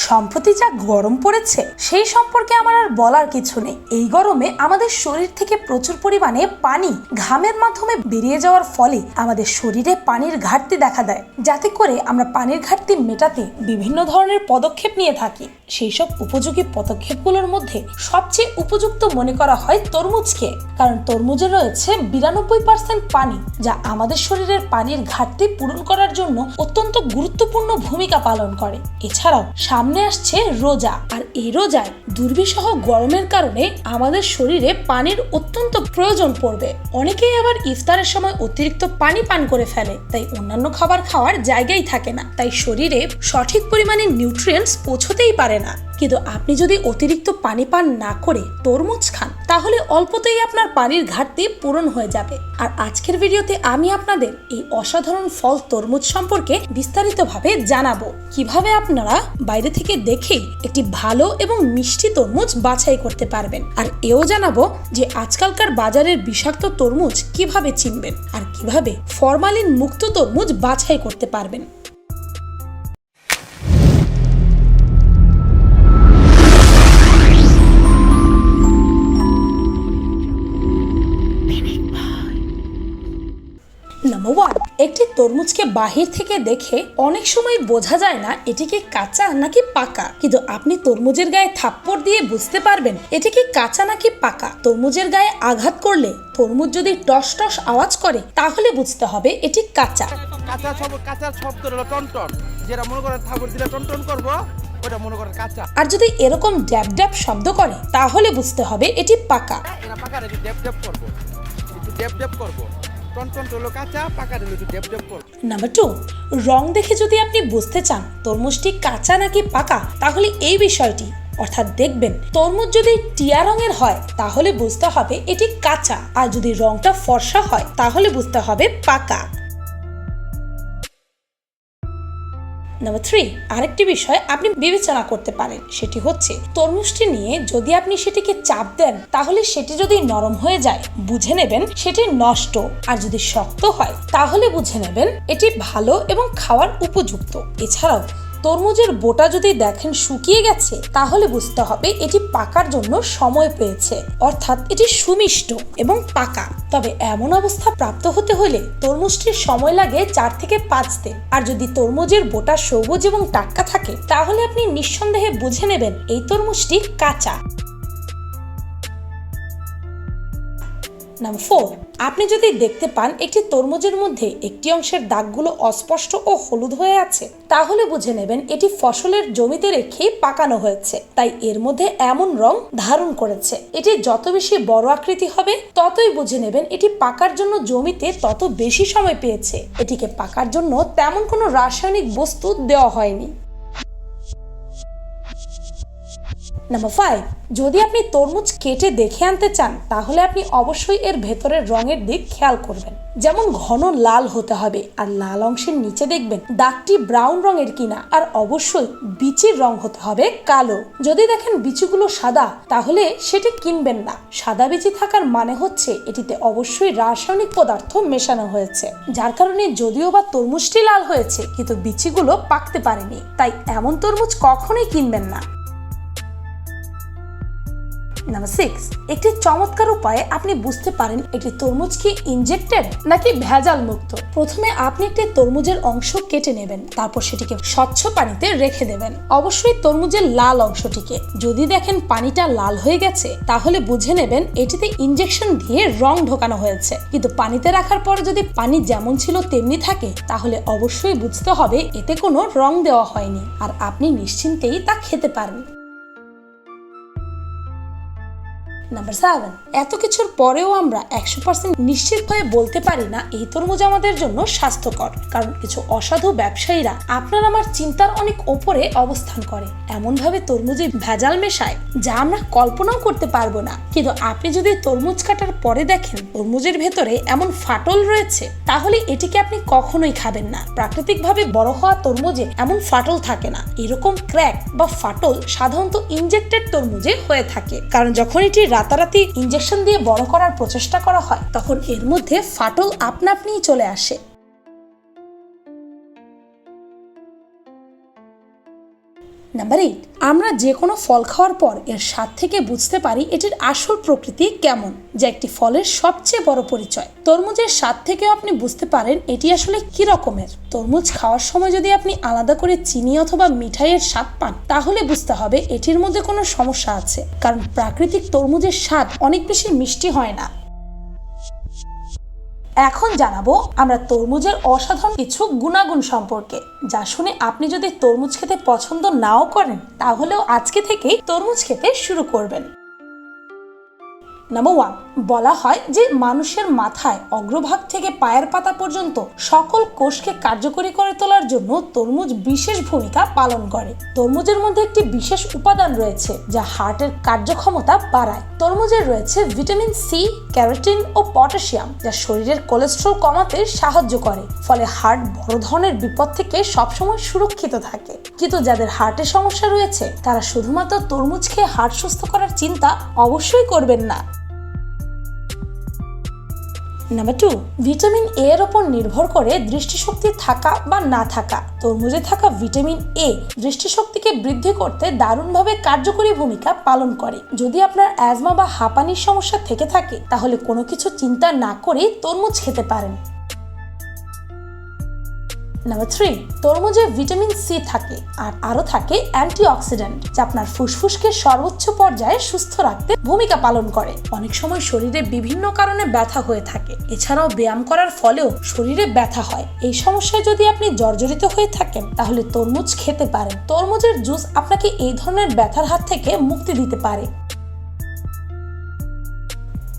সম্প্রতি যা গরম পড়েছে, সেই সম্পর্কে আমার আর বলার কিছু নেই। এই গরমে আমাদের শরীর থেকে প্রচুর পরিমাণে পানি ঘামের মাধ্যমে বেরিয়ে যাওয়ার ফলে আমাদের শরীরে পানির ঘাটতি দেখা দেয়। যাতে করে আমরা পানির ঘাটতি মেটাতে বিভিন্ন ধরনের পদক্ষেপ নিয়ে থাকি। সেই সব উপযোগী পদক্ষেপগুলোর মধ্যে সবচেয়ে উপযুক্ত মনে করা হয় তরমুজকে, কারণ তরমুজে রয়েছে বিরানব্বই পার্সেন্ট পানি, যা আমাদের শরীরের পানির ঘাটতি পূরণ করার জন্য অত্যন্ত গুরুত্বপূর্ণ ভূমিকা পালন করে। এছাড়াও সামনে আসছে রোজা। আর এই রোজায় দুর্বিষহ গরমের কারণে আমাদের শরীরে পানির অত্যন্ত প্রয়োজন পড়বে। অনেকেই আবার ইফতারের সময় অতিরিক্ত পানি পান করে ফেলে, তাই অন্যান্য খাবার খাওয়ার জায়গাই থাকে না। তাই শরীরে সঠিক পরিমাণে নিউট্রিয়েন্টস পৌঁছতেই পারে না। কিন্তু আপনি যদি অতিরিক্ত পানি পান না করে তরমুজ খান, তাহলে অল্পতেই আপনার পানির ঘাটতি পূরণ হয়ে যাবে। আর আজকের ভিডিওতে আমি আপনাদের এই অসাধারণ ফল তরমুজ সম্পর্কে বিস্তারিতভাবে জানাব। কীভাবে আপনারা বাইরে থেকে দেখেই একটি ভালো এবং মিষ্টি তরমুজ বাছাই করতে পারবেন? আর এও জানাব যে আজকালকার বাজারের বিষাক্ত তরমুজ কীভাবে চিনবেন? আর কীভাবে ফরমালিন মুক্ত তরমুজ বাছাই করতে পারবেন? একটি তরমুজকে বাহির থেকে দেখে অনেক সময় বোঝা যায় না এটি কি কাঁচা নাকি পাকা। কিন্তু আপনি তরমুজের গায়ে থাপ্পড় দিয়ে বুঝতে পারবেন এটি কি কাঁচা নাকি পাকা। তরমুজের গায়ে আঘাত করলে তরমুজ যদি টস টস আওয়াজ করে তাহলে বুঝতে হবে এটি কাঁচা। কাঁচা কাঁচার শব্দ হলো টনটন। যেটা মনে করেন ঠাকুর দিলে টনটন করব ওটা মনে করেন কাঁচা। আর যদি এরকম ড্যাব ড্যাব শব্দ করে তাহলে বুঝতে হবে এটি পাকা। পাকার একটু ডেপ ডেপ করব। একটু ডেপ ডেপ করব। নাম্বার টু রং দেখে যদি আপনি বুঝতে চান তরমুজটি কাঁচা নাকি পাকা, তাহলে এই বিষয়টি, অর্থাৎ দেখবেন, তরমুজ যদি টিয়া রঙের হয়, তাহলে বুঝতে হবে এটি কাঁচা, আর যদি রংটা ফর্সা হয়, তাহলে বুঝতে হবে পাকা। নাম্বার থ্রি আরেকটি বিষয় আপনি বিবেচনা করতে পারেন, সেটি হচ্ছে তরমুজটি নিয়ে যদি আপনি সেটিকে চাপ দেন, তাহলে সেটি যদি নরম হয়ে যায়, বুঝে নেবেন সেটি নষ্ট। আর যদি শক্ত হয়, তাহলে বুঝে নেবেন এটি ভালো এবং খাওয়ার উপযুক্ত। এছাড়াও তরমুজের বোটা যদি দেখেন শুকিয়ে গেছে, তাহলে বুঝতে হবে এটি পাকার জন্য সময় পেয়েছে। অর্থাৎ এটি সুমিষ্ট এবং পাকা। তবে এমন অবস্থা প্রাপ্ত হতে হলে তরমুজটির সময় লাগে চার থেকে পাঁচ দিন। আর যদি তরমুজের বোটা সবুজ এবং টাটকা থাকে, তাহলে আপনি নিঃসন্দেহে বুঝে নেবেন এই তরমুজটি কাঁচা। Number four. আপনি যদি দেখতে পান একটি তরমুজের মধ্যে একটি অংশের দাগগুলো অস্পষ্ট ও হলুদ হয়ে আছে, তাহলে বুঝে নেবেন এটি ফসলের জমিতে রেখে পাকানো হয়েছে। তাই এর মধ্যে এমন রং ধারণ করেছে। এটি যত বেশি বড় আকৃতি হবে, ততই বুঝে নেবেন এটি পাকার জন্য জমিতে তত বেশি সময় পেয়েছে। এটিকে পাকার জন্য তেমন কোনো রাসায়নিক বস্তু দেওয়া হয়নি। নাম্বার ফাইভ যদি আপনি তরমুজ কেটে দেখে আনতে চান, তাহলে আপনি অবশ্যই এর ভেতরের রঙের দিক খেয়াল করবেন। যেমন ঘন লাল হতে হবে, আর লাল অংশের নিচে দেখবেন দাগটি ব্রাউন রঙের কিনা, আর অবশ্যই বিচির রং হতে হবে কালো। যদি দেখেন বিচিগুলো সাদা, তাহলে সেটি কিনবেন না। সাদা বিচি থাকার মানে হচ্ছে এটিতে অবশ্যই রাসায়নিক পদার্থ মেশানো হয়েছে। যার কারণে যদিও বা তরমুজটি লাল হয়েছে, কিন্তু বিচিগুলো পাকতে পারেনি। তাই এমন তরমুজ কখনোই কিনবেন না। নাম্বার সিক্স একটি চমৎকার উপায়ে আপনি বুঝতে পারেন একটি তরমুজ কি ইনজেক্টেড নাকি ভেজাল মুক্ত। প্রথমে আপনি একটি তরমুজের অংশ কেটে নেবেন, তারপর সেটিকে স্বচ্ছ পানিতে রেখে দেবেন। অবশ্যই তরমুজের লাল অংশটিকে। যদি দেখেন পানিটা লাল হয়ে গেছে, তাহলে বুঝে নেবেন এটিতে ইনজেকশন দিয়ে রং ঢোকানো হয়েছে। কিন্তু পানিতে রাখার পর যদি পানি যেমন ছিল তেমনি থাকে, তাহলে অবশ্যই বুঝতে হবে এতে কোনো রং দেওয়া হয়নি। আর আপনি নিশ্চিন্তেই তা খেতে পারেন নাম্বার সেভেন এত কিছুর পরেও আমরা একশো পার্সেন্ট নিশ্চিত হয়ে বলতে পারি না এই তরমুজ আমাদের জন্য স্বাস্থ্যকর, কারণ কিছু অসাধু ব্যবসায়ীরা আপনার আমার চিন্তার অনেক ওপরে অবস্থান করে। এমনভাবে তরমুজে ভেজাল মেশায়, যা আমরা কল্পনাও করতে পারব না। কিন্তু আপনি যদি তরমুজ কাটার পরে দেখেন তরমুজের ভেতরে এমন ফাটল রয়েছে, তাহলে এটিকে আপনি কখনোই খাবেন না। প্রাকৃতিকভাবে বড় হওয়া তরমুজে এমন ফাটল থাকে না। এরকম ক্র্যাক বা ফাটল সাধারণত ইনজেক্টেড তরমুজে হয়ে থাকে, কারণ যখন এটি রাতারাতি ইনজেকশন দিয়ে বড় করার প্রচেষ্টা করা হয়, তখন এর মধ্যে ফাটল আপনা আপনিই চলে আসে। নাম্বার এইট আমরা যে কোনো ফল খাওয়ার পর এর স্বাদ থেকে বুঝতে পারি এটির আসল প্রকৃতি কেমন, যা একটি ফলের সবচেয়ে বড় পরিচয়। তরমুজের স্বাদ থেকেও আপনি বুঝতে পারেন এটি আসলে কি রকমের। তরমুজ খাওয়ার সময় যদি আপনি আলাদা করে চিনি অথবা মিঠাইয়ের স্বাদ পান, তাহলে বুঝতে হবে এটির মধ্যে কোনো সমস্যা আছে। কারণ প্রাকৃতিক তরমুজের স্বাদ অনেক বেশি মিষ্টি হয় না। এখন জানাব আমরা তরমুজের অসাধারণ কিছু গুণাগুণ সম্পর্কে। যা শুনে আপনি যদি তরমুজ খেতে পছন্দ নাও করেন, তাহলেও আজকে থেকেই তরমুজ খেতে শুরু করবেন। নাম্বার ওয়ান বলা হয় যে মানুষের মাথায় অগ্রভাগ থেকে পায়ের পাতা পর্যন্ত সকল কোষকে কার্যকরী করে তোলার জন্য তরমুজ বিশেষ ভূমিকা পালন করে। তরমুজের মধ্যে একটি বিশেষ উপাদান রয়েছে যা হার্টের কার্যক্ষমতা বাড়ায়। তরমুজের রয়েছে ভিটামিন সি ক্যারোটিন ও পটাশিয়াম যা শরীরের কোলেস্ট্রল কমাতে সাহায্য করে, ফলে হার্ট বড় ধরনের বিপদ থেকে সবসময় সুরক্ষিত থাকে। কিন্তু যাদের হার্টের সমস্যা রয়েছে, তারা শুধুমাত্র তরমুজ খেয়ে হার্ট সুস্থ করার চিন্তা অবশ্যই করবেন না। নাম্বার টু ভিটামিন এ এর ওপর নির্ভর করে দৃষ্টিশক্তি থাকা বা না থাকা। তরমুজে থাকা ভিটামিন এ দৃষ্টিশক্তিকে বৃদ্ধি করতে দারুণভাবে কার্যকরী ভূমিকা পালন করে। যদি আপনার অ্যাজমা বা হাঁপানির সমস্যা থেকে থাকে, তাহলে কোনো কিছু চিন্তা না করেই তরমুজ খেতে পারেন। নাম্বার থ্রি তরমুজে ভিটামিন সি থাকে আর আরও থাকে অ্যান্টিঅক্সিডেন্ট যা আপনার ফুসফুসকে সর্বোচ্চ পর্যায়ে সুস্থ রাখতে ভূমিকা পালন করে। অনেক সময় শরীরে বিভিন্ন কারণে ব্যথা হয়ে থাকে। এছাড়াও ব্যায়াম করার ফলেও শরীরে ব্যথা হয়। এই সমস্যায় যদি আপনি জর্জরিত হয়ে থাকেন, তাহলে তরমুজ খেতে পারেন। তরমুজের জুস আপনাকে এই ধরনের ব্যথার হাত থেকে মুক্তি দিতে পারে।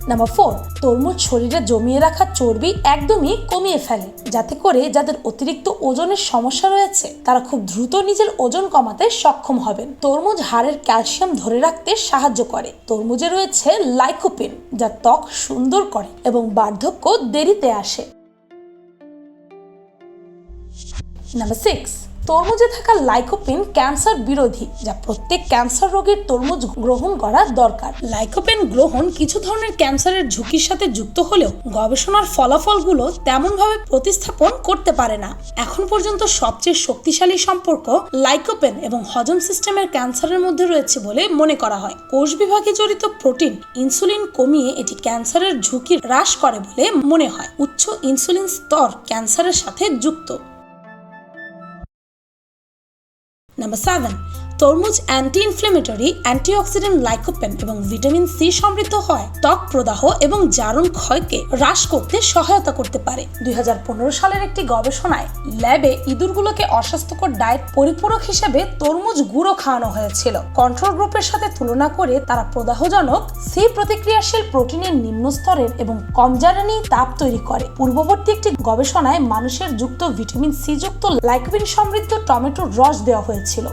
নাম্বার ফোর তরমুজ শরীরে জমিয়ে রাখা চর্বি একদমই কমিয়ে ফেলে, যাতে করে যাদের অতিরিক্ত ওজনের সমস্যা রয়েছে, তারা খুব দ্রুত নিজের ওজন কমাতে সক্ষম হবেন। তরমুজ হাড়ের ক্যালসিয়াম ধরে রাখতে সাহায্য করে। তরমুজে রয়েছে লাইকোপিন, যা ত্বক সুন্দর করে এবং বার্ধক্য দেরিতে আসে। নাম্বার সিক্স তরমুজে থাকা লাইকোপিন ক্যান্সার বিরোধী, যা প্রত্যেক ক্যান্সার রোগীর তরমুজ গ্রহণ করা দরকার। লাইকোপিন গ্রহণ কিছু ধরনের ক্যান্সারের ঝুঁকির সাথে যুক্ত হলেও গবেষণার ফলাফলগুলো তেমনভাবে প্রতিস্থাপন করতে পারে না। এখন পর্যন্ত সবচেয়ে শক্তিশালী সম্পর্ক লাইকোপেন এবং হজম সিস্টেমের ক্যান্সারের মধ্যে রয়েছে বলে মনে করা হয়। কোষ বিভাগে জড়িত প্রোটিন ইনসুলিন কমিয়ে এটি ক্যান্সারের ঝুঁকি হ্রাস করে বলে মনে হয়। উচ্চ ইনসুলিন স্তর ক্যান্সারের সাথে যুক্ত। নাম্বার সেভেন তরমুজ অ্যান্টি ইনফ্লেমেটরি অ্যান্টিঅক্সিডেন্ট লাইকোপেন এবং ভিটামিন সি সমৃদ্ধ হয়। ত্বক প্রদাহ এবং জারণ ক্ষয়কে হ্রাস করতে সহায়তা করতে পারে। দুই সালের একটি গবেষণায় ল্যাবে ইঁদুরগুলোকে অস্বাস্থ্যকর ডায়েট পরিপূরক হিসেবে তরমুজ গুঁড়ো খাওয়ানো হয়েছিল। কন্ট্রোল গ্রুপের সাথে তুলনা করে তারা প্রদাহজনক সি প্রতিক্রিয়াশীল প্রোটিনের নিম্ন স্তরের এবং কম জ্বালানি তাপ তৈরি করে। পূর্ববর্তী একটি গবেষণায় মানুষের যুক্ত ভিটামিন সি যুক্ত লাইকোপিন সমৃদ্ধ টমেটোর রস দেওয়া হয়েছিল।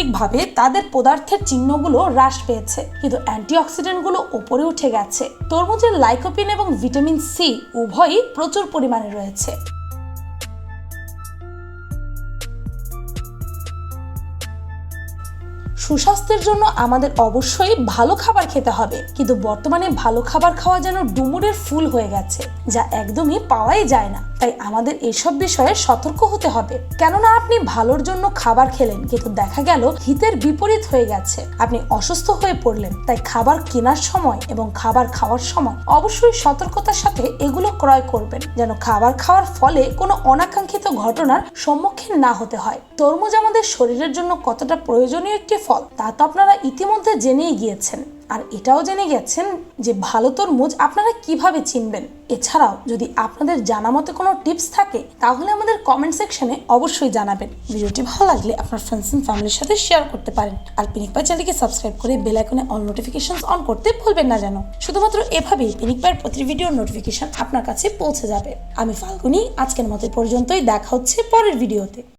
সামগ্রিকভাবে তাদের পদার্থের চিহ্নগুলো হ্রাস পেয়েছে, কিন্তু অ্যান্টিঅক্সিডেন্টগুলো ওপরে উঠে গেছে। তরমুজের লাইকোপিন এবং ভিটামিন সি উভয়ই প্রচুর পরিমাণে রয়েছে। সুস্বাস্থ্যের জন্য আমাদের অবশ্যই ভালো খাবার খেতে হবে। কিন্তু বর্তমানে ভালো খাবার খাওয়া যেন ডুমুরের ফুল হয়ে গেছে, যা একদমই পাওয়াই যায় না। তাই আমাদের এসব বিষয়ে সতর্ক হতে হবে। কেননা আপনি ভালোর জন্য খাবার খেলেন, কিন্তু দেখা গেল হিতের বিপরীত হয়ে গেছে। আপনি অসুস্থ হয়ে পড়লেন, তাই খাবার কেনার সময় এবং খাবার খাওয়ার সময় অবশ্যই সতর্কতার সাথে এগুলো ক্রয় করবেন, যেন খাবার খাওয়ার ফলে কোনো অনাকাঙ্ক্ষিত ঘটনার সম্মুখীন না হতে হয়। তরমুজ আমাদের শরীরের জন্য কতটা প্রয়োজনীয় একটি ফল তা তো আপনারা ইতিমধ্যে জেনেই গিয়েছেন। আর এটাও জেনে গেছেন যে ভালো তরমুজ আপনারা কীভাবে চিনবেন। এছাড়াও যদি আপনাদের জানা মতে কোনো টিপস থাকে, তাহলে আমাদের কমেন্ট সেকশনে অবশ্যই জানাবেন। ভিডিওটি ভালো লাগলে আপনার ফ্রেন্ডস এন্ড ফ্যামিলির সাথে শেয়ার করতে পারেন। আর পিনিক পাই চ্যানেলকে সাবস্ক্রাইব করে বেল আইকনে অল নোটিফিকেশন অন করতে ভুলবেন না যেন। শুধুমাত্র এভাবেই পিনিক পাইয়ের প্রতি ভিডিওর নোটিফিকেশন আপনার কাছে পৌঁছে যাবে। আমি ফাল্গুনি, আজকের মতো পর্যন্তই। দেখা হচ্ছে পরের ভিডিওতে